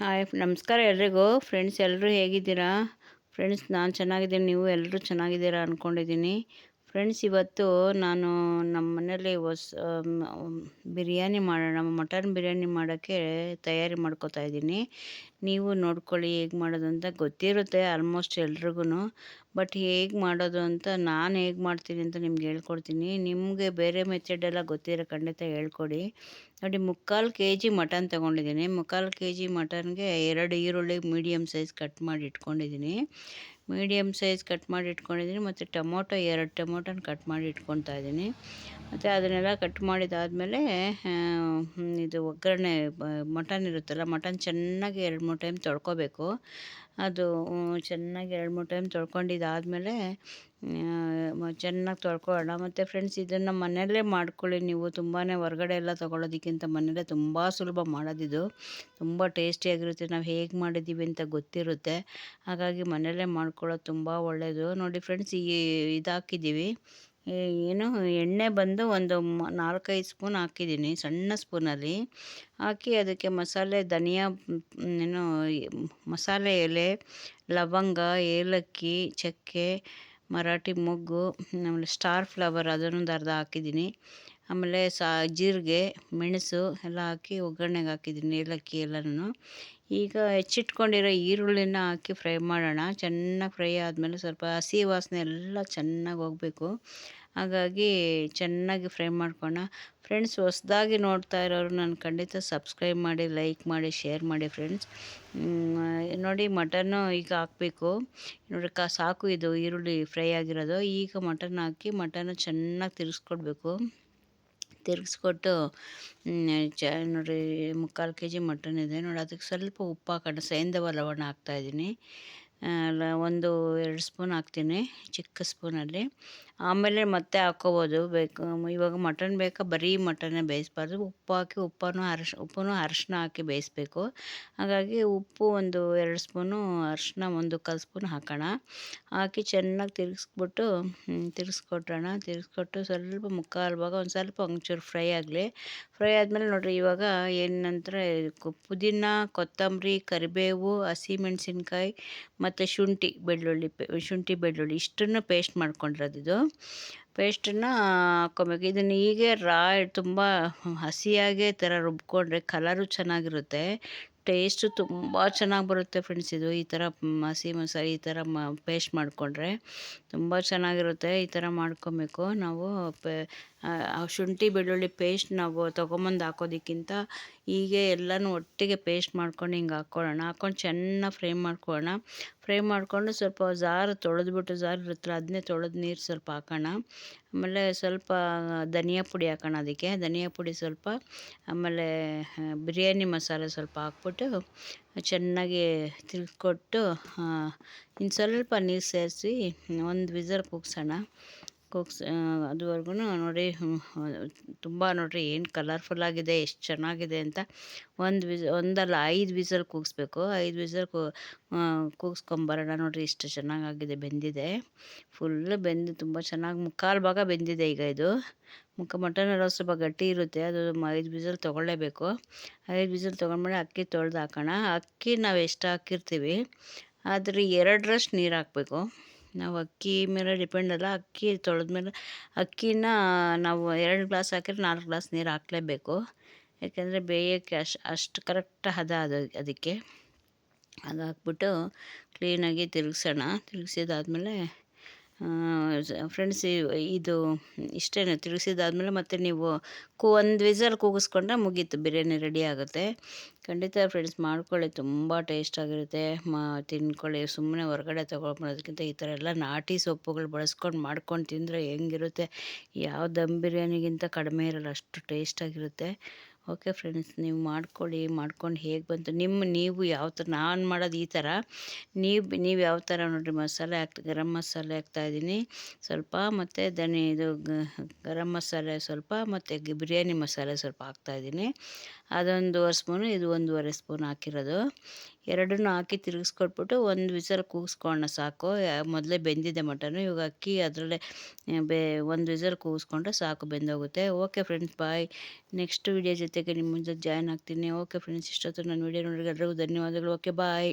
Hi ನಮಸ್ಕಾರ ಎಲ್ರಿಗೂ. Friends ಎಲ್ಲರೂ ಹೇಗಿದ್ದೀರಾ? ಫ್ರೆಂಡ್ಸ್, ನಾನು ಚೆನ್ನಾಗಿದ್ದೀನಿ. ನೀವು ಎಲ್ಲರೂ ಚೆನ್ನಾಗಿದ್ದೀರಾ ಅಂದ್ಕೊಂಡಿದ್ದೀನಿ ಫ್ರೆಂಡ್ಸ್, ಇವತ್ತು ನಾನು ನಮ್ಮ ಮನೇಲಿ ಹೊಸ ಬಿರಿಯಾನಿ ಮಾಡೋಣ ಮಟನ್ ಬಿರಿಯಾನಿ ಮಾಡೋಕ್ಕೆ ತಯಾರಿ ಮಾಡ್ಕೋತಾ ಇದ್ದೀನಿ. ನೀವು ನೋಡ್ಕೊಳ್ಳಿ ಹೇಗೆ ಮಾಡೋದು ಅಂತ ಗೊತ್ತಿರುತ್ತೆ ಆಲ್ಮೋಸ್ಟ್ ಎಲ್ರಿಗೂ ಬಟ್ ಹೇಗೆ ಮಾಡೋದು ಅಂತ ನಾನು ಹೇಗೆ ಮಾಡ್ತೀನಿ ಅಂತ ನಿಮ್ಗೆ ಹೇಳ್ಕೊಡ್ತೀನಿ. ನಿಮಗೆ ಬೇರೆ ಮೆಥಡೆಲ್ಲ ಗೊತ್ತಿರೋ ಖಂಡಿತ ಹೇಳ್ಕೊಡಿ. ನೋಡಿ, ಮುಕ್ಕಾಲು ಕೆ ಜಿ ಮಟನ್ ತೊಗೊಂಡಿದ್ದೀನಿ. ಮುಕ್ಕಾಲು ಕೆ ಜಿ ಮಟನ್ಗೆ ಎರಡು ಈರುಳ್ಳಿ ಮೀಡಿಯಮ್ ಸೈಜ್ ಕಟ್ ಮಾಡಿ ಇಟ್ಕೊಂಡಿದ್ದೀನಿ. ಮೀಡಿಯಮ್ ಸೈಜ್ ಕಟ್ ಮಾಡಿ ಇಟ್ಕೊಂಡಿದ್ದೀನಿ ಮತ್ತು ಟೊಮೊಟೊ ಎರಡು ಟೊಮೊಟೊನ ಕಟ್ ಮಾಡಿ ಇಟ್ಕೊತಾ ಇದ್ದೀನಿ. ಮತ್ತು ಅದನ್ನೆಲ್ಲ ಕಟ್ ಮಾಡಿದಾದಮೇಲೆ ಇದು ಒಗ್ಗರಣೆ ಮಟನ್ ಇರುತ್ತಲ್ಲ ಮಟನ್ ಚೆನ್ನಾಗಿ ಎರಡು ಮೂರು ಟೈಮ್ ತೊಳ್ಕೊಬೇಕು. ಅದು ಚೆನ್ನಾಗಿ ಎರಡು ಮೂರು ಟೈಮ್ ತೊಳ್ಕೊಂಡಿದ್ದಾದಮೇಲೆ ಚೆನ್ನಾಗಿ ತೊಳ್ಕೊಳ್ಳೋಣ. ಮತ್ತು ಫ್ರೆಂಡ್ಸ್, ಇದನ್ನು ಮನೆಯಲ್ಲೇ ಮಾಡ್ಕೊಳ್ಳಿ ನೀವು. ತುಂಬಾ ಹೊರಗಡೆ ಎಲ್ಲ ತೊಗೊಳೋದಕ್ಕಿಂತ ಮನೆಯಲ್ಲೇ ತುಂಬ ಸುಲಭ ಮಾಡೋದಿದು. ತುಂಬ ಟೇಸ್ಟಿಯಾಗಿರುತ್ತೆ ನಾವು ಹೇಗೆ ಮಾಡಿದ್ದೀವಿ ಅಂತ ಗೊತ್ತಿರುತ್ತೆ. ಹಾಗಾಗಿ ಮನೆಯಲ್ಲೇ ಮಾಡ್ಕೊಳ್ಳೋದು ತುಂಬ ಒಳ್ಳೆಯದು ನೋಡಿ ಫ್ರೆಂಡ್ಸ್, ಈ ಇದು ಹಾಕಿದ್ದೀವಿ ಏನು ಎಣ್ಣೆ ಬಂದು ಒಂದು ನಾಲ್ಕೈದು ಸ್ಪೂನ್ ಹಾಕಿದ್ದೀನಿ, ಸಣ್ಣ ಸ್ಪೂನಲ್ಲಿ. ಹಾಕಿ ಅದಕ್ಕೆ ಮಸಾಲೆ, ಧನಿಯಾ ಏನು, ಮಸಾಲೆ ಎಲೆ, ಲವಂಗ, ಏಲಕ್ಕಿ, ಚಕ್ಕೆ, ಮರಾಠಿ ಮೊಗ್ಗು, ಆಮೇಲೆ ಸ್ಟಾರ್ ಫ್ಲವರ್ ಅದನ್ನೊಂದು ಅರ್ಧ ಹಾಕಿದ್ದೀನಿ. ಆಮೇಲೆ ಸಾ, ಜೀರಿಗೆ, ಮೆಣಸು ಎಲ್ಲ ಹಾಕಿ ಒಗ್ಗರಣೆಗೆ ಹಾಕಿದ್ದೀನಿ, ಏಲಕ್ಕಿ ಎಲ್ಲನೂ. ಈಗ ಹೆಚ್ಚಿಟ್ಕೊಂಡಿರೋ ಈರುಳ್ಳಿನ ಹಾಕಿ ಫ್ರೈ ಮಾಡೋಣ. ಚೆನ್ನಾಗಿ ಫ್ರೈ ಆದಮೇಲೆ ಸ್ವಲ್ಪ ಹಸಿ ವಾಸನೆ ಎಲ್ಲ ಚೆನ್ನಾಗಿ ಹೋಗಬೇಕು. ಹಾಗಾಗಿ ಚೆನ್ನಾಗಿ ಫ್ರೈ ಮಾಡ್ಕೊಳ್ಳೋಣ ಫ್ರೆಂಡ್ಸ್, ಹೊಸ್ದಾಗಿ ನೋಡ್ತಾ ಇರೋರು ನಾನು ಖಂಡಿತ ಸಬ್ಸ್ಕ್ರೈಬ್ ಮಾಡಿ, ಲೈಕ್ ಮಾಡಿ, ಶೇರ್ ಮಾಡಿ ಫ್ರೆಂಡ್ಸ್. ನೋಡಿ ಮಟನ್ನು ಈಗ ಹಾಕಬೇಕು. ನೋಡಿ ಕ, ಸಾಕು ಇದು ಈರುಳ್ಳಿ ಫ್ರೈ ಆಗಿರೋದು. ಈಗ ಮಟನ್ ಹಾಕಿ ಮಟನ್ನು ಚೆನ್ನಾಗಿ ತಿರ್ಗಿಸ್ಕೊಡ್ಬೇಕು ತಿರ್ಗಿಸ್ಕೊಟ್ಟು ಚ, ನೋಡಿ, ಮುಕ್ಕಾಲು ಕೆ ಜಿ ಮಟನ್ ಇದೆ. ನೋಡಿ, ಅದಕ್ಕೆ ಸ್ವಲ್ಪ ಉಪ್ಪು ಹಾಕೊಂಡು ಸೈಂಧವ ಲವಣ ಹಾಕ್ತಾಯಿದ್ದೀನಿ ಒಂದು ಎರಡು ಸ್ಪೂನ್ ಹಾಕ್ತೀನಿ ಚಿಕ್ಕ ಸ್ಪೂನಲ್ಲಿ. ಆಮೇಲೆ ಮತ್ತೆ ಹಾಕ್ಕೋಬೋದು ಬೇಕು, ಇವಾಗ ಮಟನ್ ಬೇಕಾ? ಬರೀ ಮಟನ್ನೇ ಬೇಯಿಸ್ಬಾರ್ದು. ಉಪ್ಪು ಹಾಕಿ ಉಪ್ಪನ್ನು ಅರಶ್, ಉಪ್ಪನ್ನು ಅರಶಿನ ಹಾಕಿ ಬೇಯಿಸ್ಬೇಕು. ಹಾಗಾಗಿ ಉಪ್ಪು ಒಂದು ಎರಡು ಸ್ಪೂನು ಅರಶಿನ ಒಂದು ಕಾಲು ಸ್ಪೂನ್ ಹಾಕೋಣ. ಹಾಕಿ ಚೆನ್ನಾಗಿ ತಿರುಗಿಸ್ಬಿಟ್ಟು ತಿರುಗಿಸ್ಕೊಟ್ರೋಣ ತಿರುಗಿಸ್ಕೊಟ್ಟು ಸ್ವಲ್ಪ ಮುಕ್ಕಾಲು ಭಾಗ, ಒಂದು ಸ್ವಲ್ಪ ಒಂಚೂರು ಫ್ರೈ ಆಗಲಿ. ಫ್ರೈ ಆದಮೇಲೆ ನೋಡಿರಿ, ಇವಾಗ ಏನಂತರ ಪುದೀನ, ಕೊತ್ತಂಬರಿ, ಕರಿಬೇವು, ಹಸಿಮೆಣಸಿನ್ಕಾಯಿ ಮತ್ತು ಶುಂಠಿ, ಬೆಳ್ಳುಳ್ಳಿ ಶುಂಠಿ, ಬೆಳ್ಳುಳ್ಳಿ, ಇಷ್ಟನ್ನು ಪೇಸ್ಟ್ ಮಾಡ್ಕೊಂಡಿರೋದು ಪೇಸ್ಟನ್ನು ಹಾಕ್ಕೊಬೇಕು ಇದನ್ನು ಹೀಗೆ ರಾ ತುಂಬ ಹಸಿಯಾಗೇ ಥರ ರುಬ್ಕೊಂಡ್ರೆ ಕಲರು ಚೆನ್ನಾಗಿರುತ್ತೆ. ಟೇಸ್ಟು ತುಂಬ ಚೆನ್ನಾಗಿ ಬರುತ್ತೆ ಫ್ರೆಂಡ್ಸ್ ಇದು. ಈ ಥರ ಹಸಿ ಮಸಾಲೆ ಈ ಥರ ಮ ಪೇಸ್ಟ್ ಮಾಡಿಕೊಂಡ್ರೆ ತುಂಬ ಚೆನ್ನಾಗಿರುತ್ತೆ. ಈ ಥರ ಮಾಡ್ಕೊಬೇಕು. ನಾವು ಪೇ ಶುಂಠಿ, ಬೆಳ್ಳುಳ್ಳಿ ಪೇಸ್ಟ್ ನಾವು ತೊಗೊಂಬಂದು ಹಾಕೋದಕ್ಕಿಂತ ಹೀಗೆ ಎಲ್ಲನೂ ಒಟ್ಟಿಗೆ ಪೇಸ್ಟ್ ಮಾಡ್ಕೊಂಡು ಹಿಂಗೆ ಹಾಕ್ಕೊಳ್ಳೋಣ. ಹಾಕ್ಕೊಂಡು ಚೆನ್ನಾಗಿ ಫ್ರೈ ಮಾಡ್ಕೊಳ್ಳೋಣ. ಫ್ರೈ ಮಾಡಿಕೊಂಡು ಸ್ವಲ್ಪ ಜಾರು ತೊಳೆದ್ಬಿಟ್ಟು, ಜಾರು ಇರುತ್ತಲ್ಲ ಅದನ್ನೇ ತೊಳೆದು ನೀರು ಸ್ವಲ್ಪ ಹಾಕೋಣ. ಆಮೇಲೆ ಸ್ವಲ್ಪ ಧನಿಯಾ ಪುಡಿ ಹಾಕೋಣ ಅದಕ್ಕೆ. ಧನಿಯಾ ಪುಡಿ ಸ್ವಲ್ಪ, ಆಮೇಲೆ ಬಿರಿಯಾನಿ ಮಸಾಲೆ ಸ್ವಲ್ಪ ಹಾಕ್ಬಿಟ್ಟು ಚೆನ್ನಾಗಿ ತಿಳ್ಕೊಟ್ಟು ಇನ್ನು ಸ್ವಲ್ಪ ನೀರು ಸೇರಿಸಿ ಒಂದು ವಿಸರ್ ಕೂಗ್ಸೋಣ. ಕೂಗ್ಸ್ ಅದುವರೆಗೂ ನೋಡಿ ತುಂಬ ನೋಡಿರಿ ಏನು ಕಲರ್ಫುಲ್ಲಾಗಿದೆ ಎಷ್ಟು ಚೆನ್ನಾಗಿದೆ ಅಂತ. ಒಂದು ವಿಸ್, ಒಂದಲ್ಲ ಐದು ವಿಸಲ್ ಕೂಗಿಸ್ಬೇಕು. ಐದು ವಿಸಲ್ ಕೂಗಿಸ್ಕೊಂಬರೋಣ ನೋಡಿರಿ ಇಷ್ಟು ಚೆನ್ನಾಗಾಗಿದೆ, ಬೆಂದಿದೆ. ಫುಲ್ ಬೆಂದು ತುಂಬ ಚೆನ್ನಾಗಿ ಮುಕ್ಕಾಲು ಭಾಗ ಬೆಂದಿದೆ ಈಗ ಇದು. ಮುಖ ಮಟನ್ ಸ್ವಲ್ಪ ಗಟ್ಟಿ ಇರುತ್ತೆ, ಅದು ಐದು ವಿಸಲ್ ತೊಗೊಳ್ಳೇಬೇಕು. ಐದು ವಿಸಲ್ ತೊಗೊಂಡ್ಮೇಲೆ ಅಕ್ಕಿ ತೊಳೆದು ಹಾಕೋಣ. ಅಕ್ಕಿ ನಾವು ಎಷ್ಟು ಹಾಕಿರ್ತೀವಿ ಆದರೆ ಎರಡರಷ್ಟು ನೀರು ಹಾಕಬೇಕು. ನಾವು ಅಕ್ಕಿ ಮೇಲೆ ಡಿಪೆಂಡ್ ಅಲ್ಲ. ಅಕ್ಕಿ ತೊಳೆದ್ಮೇಲೆ ಅಕ್ಕಿನ ನಾವು ಎರಡು ಗ್ಲಾಸ್ ಹಾಕಿದ್ರೆ ನಾಲ್ಕು ಗ್ಲಾಸ್ ನೀರು ಹಾಕಲೇಬೇಕು. ಯಾಕೆಂದರೆ ಬೇಯೋಕ್ಕೆ ಅಷ್ಟು ಅಷ್ಟು ಕರೆಕ್ಟ್ ಹದ ಅದು, ಅದಕ್ಕೆ. ಅದು ಹಾಕ್ಬಿಟ್ಟು ಕ್ಲೀನಾಗಿ ತಿರುಗ್ಸೋಣ. ತಿರುಗ್ಸಿದಾದ್ಮೇಲೆ ಫ್ರೆಂಡ್ಸ್ ಇದು ಇಷ್ಟೇ ತಿರುಗಿಸಿದಾದ್ಮೇಲೆ ಮತ್ತು ನೀವು ಕೂ, ಒಂದು ವಿಸಲ್ ಕೂಗಿಸ್ಕೊಂಡ್ರೆ ಮುಗೀತು. ಬಿರಿಯಾನಿ ರೆಡಿ ಆಗುತ್ತೆ. ಖಂಡಿತ ಫ್ರೆಂಡ್ಸ್ ಮಾಡ್ಕೊಳ್ಳಿ, ತುಂಬ ಟೇಸ್ಟಾಗಿರುತ್ತೆ ಮಾ, ತಿನ್ಕೊಳ್ಳಿ ಸುಮ್ಮನೆ ಹೊರಗಡೆ ತೊಗೊಳ್ಬೋದಕ್ಕಿಂತ ಈ ಥರ ಎಲ್ಲ ನಾಟಿ ಸೊಪ್ಪುಗಳು ಬಳಸ್ಕೊಂಡು ಮಾಡ್ಕೊಂಡು ತಿಂದರೆ ಹೆಂಗಿರುತ್ತೆ? ಯಾವ ದಮ್ ಬಿರಿಯಾನಿಗಿಂತ ಕಡಿಮೆ ಇರೋಲ್ಲ, ಅಷ್ಟು ಟೇಸ್ಟಾಗಿರುತ್ತೆ ಓಕೆ ಫ್ರೆಂಡ್ಸ್, ನೀವು ಮಾಡ್ಕೊಳ್ಳಿ, ಮಾಡ್ಕೊಂಡು ಹೇಗೆ ಬಂತು, ನಿಮ್ಮ, ನೀವು ಯಾವ ಥರ, ನಾನು ಮಾಡೋದು ಈ ಥರ. ನೀವು ನೀವು ಯಾವ ಥರ ನೋಡಿರಿ, ಮಸಾಲೆ ಹಾಕ್ತಾ ಗರಂ ಮಸಾಲೆ ಹಾಕ್ತಾಯಿದ್ದೀನಿ ಸ್ವಲ್ಪ ಮತ್ತು ಧನಿ ಇದು ಗರಂ ಮಸಾಲೆ ಸ್ವಲ್ಪ ಮತ್ತು ಬಿರಿಯಾನಿ ಮಸಾಲೆ ಸ್ವಲ್ಪ ಹಾಕ್ತಾಯಿದ್ದೀನಿ ಅದೊಂದುವರೆ ಸ್ಪೂನು, ಇದು ಒಂದೂವರೆ ಸ್ಪೂನ್ ಹಾಕಿರೋದು. ಎರಡನ್ನೂ ಹಾಕಿ ತಿರುಗಿಸ್ಕೊಟ್ಬಿಟ್ಟು ಒಂದು ವಿಸಲ್ ಕೂಗಿಸ್ಕೊಳ್ಳೋಣ ಸಾಕು. ಮೊದಲೇ ಬೆಂದಿದೆ ಮಟನು, ಇವಾಗ ಅಕ್ಕಿ ಅದರಲ್ಲೇ, ಬೇ, ಒಂದು ವಿಸಲ್ ಕೂಗಿಸ್ಕೊಂಡ್ರೆ ಸಾಕು, ಬೆಂದೋಗುತ್ತೆ. Okay friends, bye. Next video ಜೊತೆ ಜೊತೆಗೆ ನಿಮ್ಮ ಮುಂದೆ ಜಾಯ್ನ್ ಆಗ್ತೀನಿ. ಓಕೆ ಫ್ರೆಂಡ್ಸ್ ಇಷ್ಟೊತ್ತು ನನ್ನ ವೀಡಿಯೋ ನೋಡಿದ್ರೆ ಎಲ್ಲರಿಗೂ ಧನ್ಯವಾದಗಳು. Okay bye